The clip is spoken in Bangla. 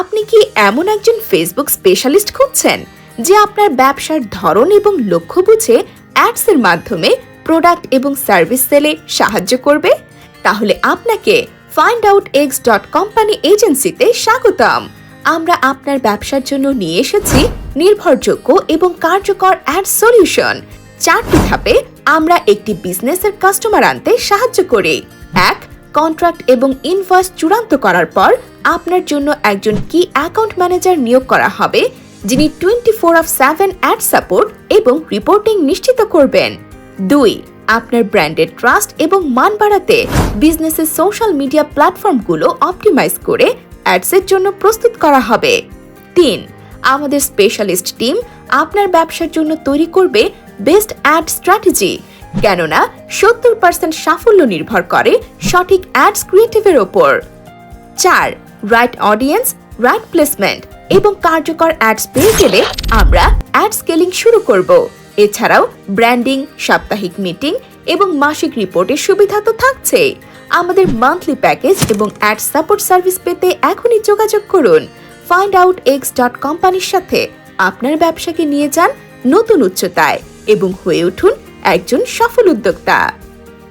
আপনি কি এমন একজন ফেসবুক স্পেশালিস্ট খুঁজছেন, যে আপনার ব্যবসার ধরন এবং লক্ষ্য বুঝে অ্যাডসের মাধ্যমে প্রোডাক্ট এবং সার্ভিস সেলে সাহায্য করবে? তাহলে আপনাকে find out X dot company এজেন্সিতে স্বাগতম। আমরা আপনার ব্যবসার জন্য নিয়ে এসেছি নির্ভরযোগ্য এবং কার্যকর অ্যাড সলিউশন চারটি ধাপে আমরা একটি বিজনেসের কাস্টমার আনতে সাহায্য করি। এক কন্ট্রাক্ট এবং ইনভয়েস চূড়ান্ত করার পর আপনার জন্য একজন কি অ্যাকাউন্ট ম্যানেজার নিয়োগ করা হবে, যিনি twenty four of seven ad support এবং রিপোর্টিং নিশ্চিত করবেন। দুই, আপনার ব্র্যান্ডের ট্রাস্ট এবং মান বাড়াতে বিজনেসের সোশ্যাল মিডিয়া প্ল্যাটফর্মগুলো অপটিমাইজ করে অ্যাডসের জন্য প্রস্তুত করা হবে। তিন, আমাদের স্পেশালিস্ট টিম আপনার ব্যবসার জন্য তৈরি করবে বেস্ট অ্যাড স্ট্র্যাটেজি কেননা সত্তর পার্সেন্ট সাফল্য নির্ভর করে সঠিক অ্যাডস ক্রিয়েটিভের ওপর। চার রাইট অডিয়েন্স রাইট প্লেসমেন্ট এবং কার্যকর অ্যাডস পেয়ে গেলে আমরা অ্যাড স্কেলিং শুরু করব। এছাড়াও ব্র্যান্ডিং সাপ্তাহিক মিটিং এবং মাসিক রিপোর্টের সুবিধা তো থাকছেই আমাদের মান্থলি প্যাকেজ এবং অ্যাড সাপোর্ট সার্ভিস পেতে এখনই যোগাযোগ করুন। ফাইন্ড আউট এক্স ডট কোম্পানির সাথে আপনার ব্যবসাকে নিয়ে যান নতুন উচ্চতায় এবং হয়ে উঠুন একজন সফল উদ্যোক্তা।